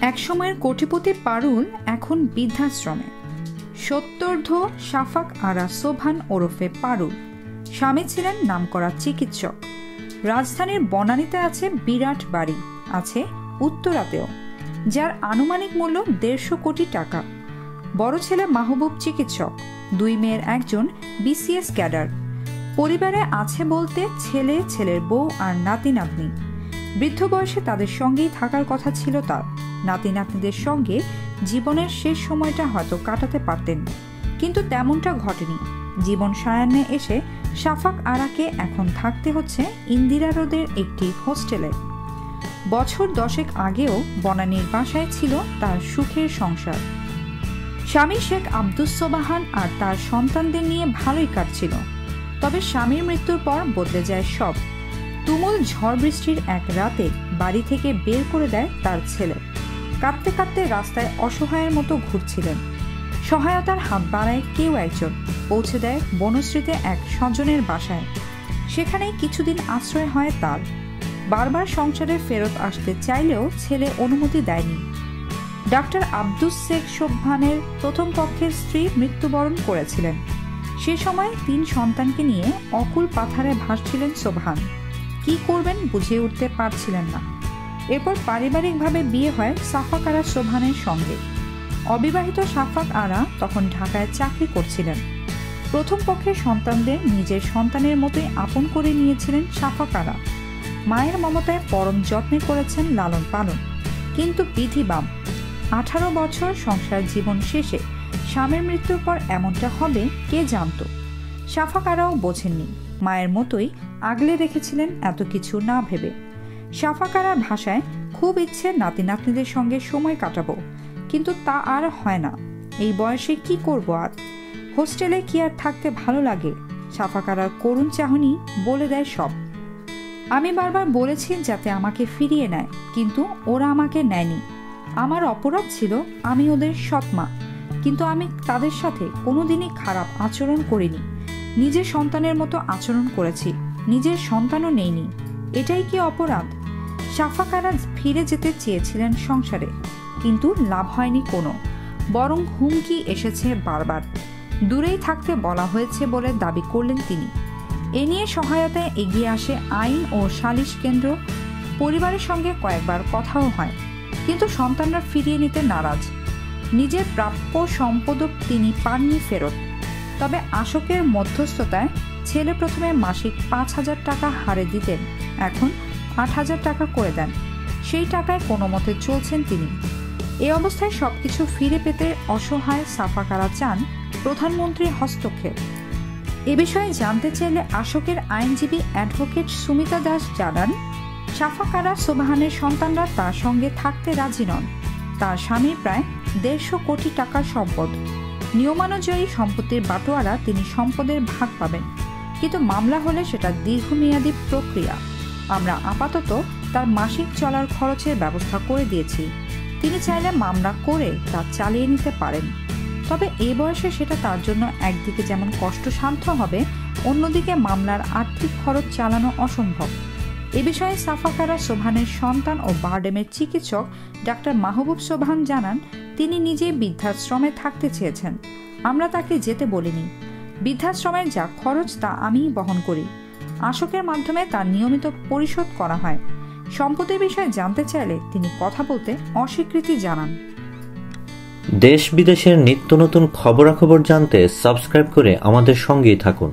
একসময়ের কোটিপতি পারুল এখন বৃদ্ধাশ্রমে। সত্তর্ধ শাফাক আরা সোভান ওরফে পারুল। স্বামী ছিলেন নামকরা চিকিৎসক। রাজধানীর বনানীতে আছে বিরাট বাড়ি, আছে উত্তরাতেও, যার আনুমানিক মূল্য দেড়শো কোটি টাকা। বড় ছেলে মাহবুব চিকিৎসক, দুই মেয়ের একজন বিসিএস ক্যাডার। পরিবারে আছে বলতে ছেলে, ছেলের বউ আর নাতি নাতনি বৃদ্ধ বয়সে তাদের সঙ্গেই থাকার কথা ছিল তার। নাতি নাতনিদের সঙ্গে জীবনের শেষ সময়টা হয়তো কাটাতে পারতেন, কিন্তু তেমনটা ঘটেনি। জীবন সায়ান্নে এসে সাফাক আরাকে এখন থাকতে হচ্ছে ইন্দিরা রোদের একটি হোস্টেলে। বছর দশেক আগেও বনানীর বাসায় ছিল তার সুখের সংসার। স্বামী শেখ আব্দুস সোবাহান আর তার সন্তানদের নিয়ে ভালোই কাটছিল, তবে স্বামীর মৃত্যুর পর বদলে যায় সব। তুমুল ঝড় বৃষ্টির এক রাতে বাড়ি থেকে বের করে দেয় তার ছেলে। কাঁদতে কাঁদতে রাস্তায় অসহায়ের মতো ঘুরছিলেন। সহায়তার হাত বাড়ায় কেউ একজন। পৌঁছে দেয় বনশ্রীতে এক স্বজনের বাসায়। সেখানেই কিছুদিন আশ্রয় হয় তার। বারবার সংসারে ফেরত আসতে চাইলেও ছেলে অনুমতি দেয়নি। ডাক্তার আব্দুস শেখ সোভানের প্রথম পক্ষের স্ত্রী মৃত্যুবরণ করেছিলেন। সে সময় তিন সন্তানকে নিয়ে অকুল পাথারে ভাসছিলেন সোভান কি করবেন বুঝিয়ে উঠতে পারছিলেন না। এরপর পারিবারিকভাবে বিয়ে হয় সাফাক আরা সোভানের সঙ্গে। অবিবাহিত সাফাক আরা তখন ঢাকায় চাকরি করছিলেন। প্রথম পক্ষের সন্তানদের নিজের সন্তানের মতোই আপন করে নিয়েছিলেন সাফাক আরা। মায়ের মমতায় পরম যত্নে করেছেন লালন পালন। কিন্তু বিধি বাম। আঠারো বছর সংসার জীবন শেষে স্বামীর মৃত্যুর পর এমনটা হবে কে জানত? সাফাকারাও বোঝেননি। মায়ের মতোই আগলে রেখেছিলেন এত কিছু না ভেবে। সাফাকারার ভাষায়, খুব ইচ্ছে নাতি নাতনিদের সঙ্গে সময় কাটাবো, কিন্তু তা আর হয় না। এই বয়সে কি করব আর? হোস্টেলে কি আর থাকতে ভালো লাগে? সাফাকারার করুণ চাহনি বলে দেয় সব। আমি বারবার বলেছি যাতে আমাকে ফিরিয়ে নেয়, কিন্তু ওরা আমাকে নেয়নি। আমার অপরাধ ছিল আমি ওদের সৎমা কিন্তু আমি তাদের সাথে কোনোদিনই খারাপ আচরণ করিনি। নিজের সন্তানের মতো আচরণ করেছি। নিজের সন্তানও নেইনি এটাই কি অপরাধ? সাফাকারা ফিরে যেতে চেয়েছিলেন সংসারে, কিন্তু লাভ হয়নি কোনো। বরং হুমকি এসেছে বারবার। দূরেই থাকতে বলা হয়েছে বলে দাবি করলেন তিনি। এ নিয়ে সহায়তায় এগিয়ে আসে আইন ও সালিশ কেন্দ্র। পরিবারের সঙ্গে কয়েকবার কথাও হয়, কিন্তু সন্তানরা ফিরিয়ে নিতে নারাজ। নিজের প্রাপ্য সম্পদও তিনি পাননি ফেরত। তবে আশোকের মধ্যস্থতায় ছেলে প্রথমে মাসিক পাঁচ হাজার টাকা হারে দিতেন, এখন আট হাজার টাকা করে দেন। সেই টাকায় কোনো মতে চলছেন তিনি। এ অবস্থায় সবকিছু ফিরে পেতে অসহায় সাফাকারা চান প্রধানমন্ত্রীর হস্তক্ষেপ। এ বিষয়ে জানতে চাইলে আশোকের আইনজীবী অ্যাডভোকেট সুমিতা দাস জানান, সাফাকারা সোবাহানের সন্তানরা তার সঙ্গে থাকতে রাজি নন। তার স্বামী প্রায় দেড়শো কোটি টাকার সম্পদ। নিয়মানুযায়ী সম্পত্তির বাটোয়ারা তিনি সম্পদের ভাগ পাবেন। কিন্তু মামলা হলে সেটা দীর্ঘমেয়াদী প্রক্রিয়া। আমরা আপাতত তার মাসিক চলার খরচের ব্যবস্থা করে দিয়েছি। তিনি চাইলে মামলা করে তা চালিয়ে নিতে পারেন। তবে এ বয়সে সেটা তার জন্য একদিকে যেমন কষ্টসাধ্য হবে, অন্যদিকে মামলার আর্থিক খরচ চালানো অসম্ভব। এ বিষয়ে সাফাকারা সোভানের সন্তান ও বারডেমের চিকিৎসক ডাক্তার মাহবুব সোভান জানান, তিনি নিজে বৃদ্ধাশ্রমে থাকতে চেয়েছেন। আমরা তাকে যেতে বলিনি। বৃদ্ধাশ্রমের যা খরচ তা আমিই বহন করি। আশোকের মাধ্যমে তা নিয়মিত পরিশোধ করা হয়। সম্পত্তির বিষয়ে জানতে চাইলে তিনি কথা বলতে অস্বীকৃতি জানান। দেশ বিদেশের নিত্য নতুন খবরাখবর জানতে সাবস্ক্রাইব করে আমাদের সঙ্গেই থাকুন।